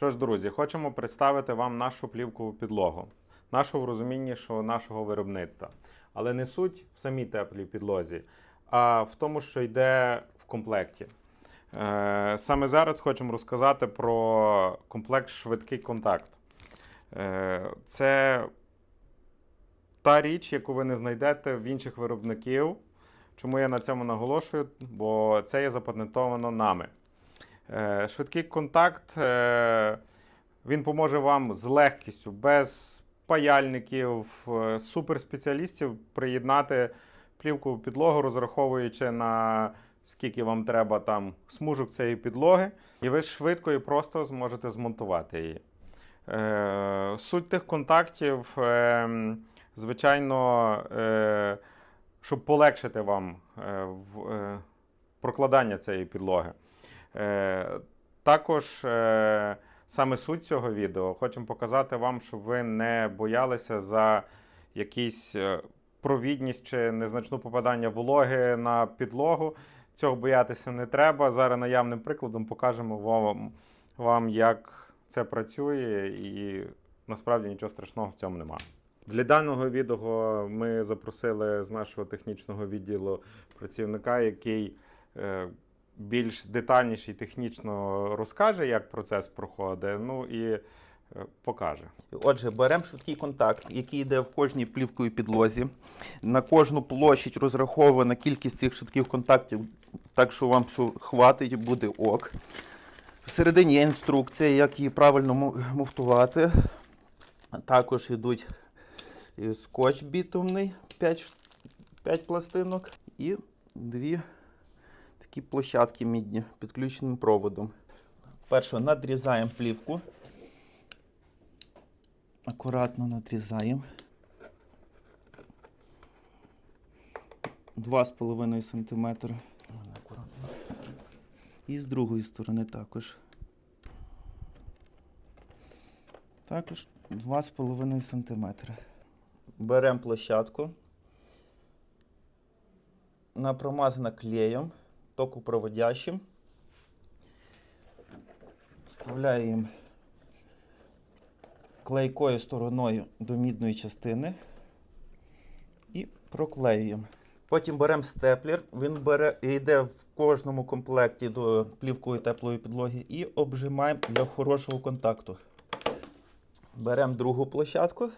Що ж, друзі, хочемо представити вам нашу плівкову підлогу. Нашу в розумінні, що нашого виробництва. Але не суть в самій теплій підлозі, а в тому, що йде в комплекті. Е, Саме зараз хочемо розказати про комплект швидкий контакт. Е, Це та річ, яку ви не знайдете в інших виробників. Чому я на цьому наголошую? Бо це є запатентовано нами. Е, Швидкий контакт е, він поможе вам з легкістю, без паяльників, е, суперспеціалістів приєднати плівкову підлогу, розраховуючи на скільки вам треба там смужок цієї підлоги, і ви швидко і просто зможете змонтувати її. Суть тих контактів, звичайно, щоб полегшити вам прокладання цієї підлоги. Е, Також е, саме суть цього відео хочемо показати вам, щоб ви не боялися за якісь е, провідність чи незначну попадання вологи на підлогу. Цього боятися не треба. Зараз наявним прикладом покажемо вам, вам як це працює, і насправді нічого страшного в цьому немає. Для даного відео ми запросили з нашого технічного відділу працівника, який більш детальніше і технічно розкаже, як процес проходить, ну і е, покаже. Отже, беремо швидкий контакт, який йде в кожній плівковій підлозі. На кожну площадь розрахована кількість цих швидких контактів, так що вам все хватить, буде ок. Всередині є інструкція, як її правильно муфтувати. Також йдуть скотч бітумний 5, 5 пластинок і дві такі площадки мідні підключеним проводом. Перше надрізаємо плівку. Акуратно надрізаємо. 2,5 см. І з другої сторони також. Також 2,5 см. Беремо площадку. Вона промазана клеєм, токопроводящим. Вставляємо клейкою стороною до мідної частини і проклеюємо. Потім беремо степлер, він бере, йде в кожному комплекті до плівкової теплої підлоги і обжимаємо для хорошого контакту. Беремо другу площадку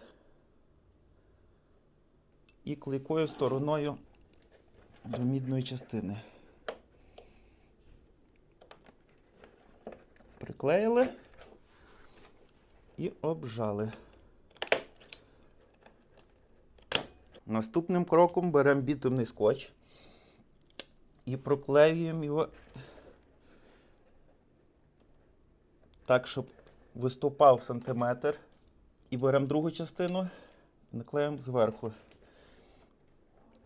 і клейкою стороною до мідної частини. Приклеїли і обжали. Наступним кроком беремо бітумний скотч і проклеюємо його так, щоб виступав сантиметр. І беремо другу частину наклеїмо зверху.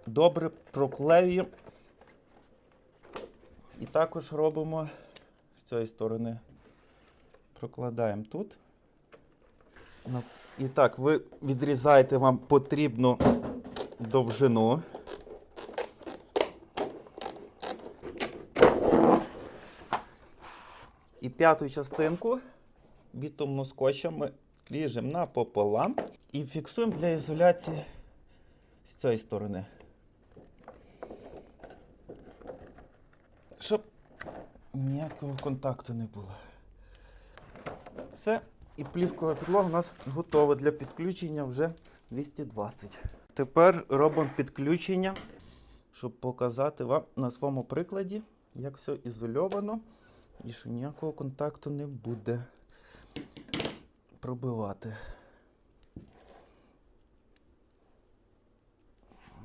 Добре проклеюємо. І також робимо з цієї сторони. Прокладаємо тут. Ну, І так, ви відрізаєте вам потрібну довжину. І п'яту частинку бітумну скотчем ми ріжемо напополам і фіксуємо для ізоляції з цієї сторони. Щоб ніякого контакту не було. Все. І плівкова підлога у нас готова для підключення вже 220. Тепер робимо підключення, щоб показати вам на своєму прикладі, як все ізольовано і що ніякого контакту не буде пробивати.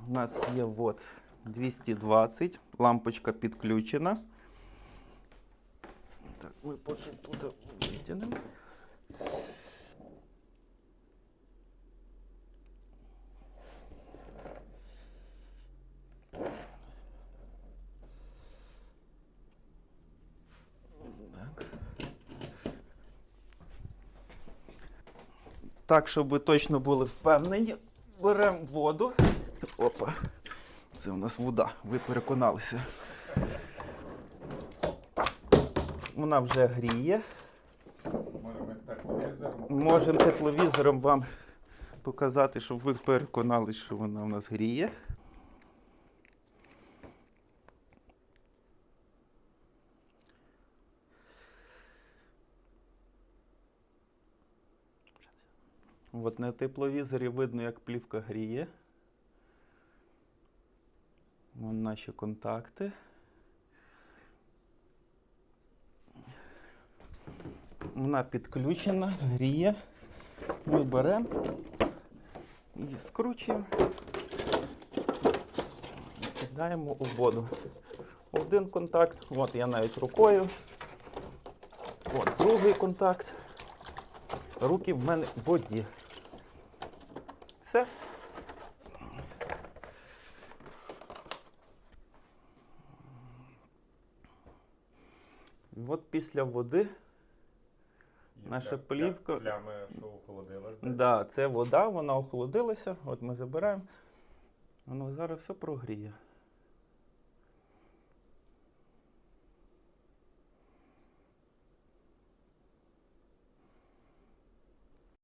У нас є от 220, лампочка підключена. Так, ми поки тут витягнемо. Так. Щоб точно були впевнені, беремо воду. Опа. Це у нас вода, ви переконалися. Вона вже гріє. Можемо тепловізором вам показати, щоб ви переконались, що вона у нас гріє. От на тепловізорі видно, як плівка гріє. Вон наші контакти. Вона підключена, гріє. Ми беремо і скручуємо. Кидаємо у воду. Один контакт, от я навіть рукою. От другий контакт. Руки в мене в воді. Все. От після води Наша плівка- Плями, що охолодилась. Да, це вода, вона охолодилася. От ми забираємо. Воно зараз все прогріє.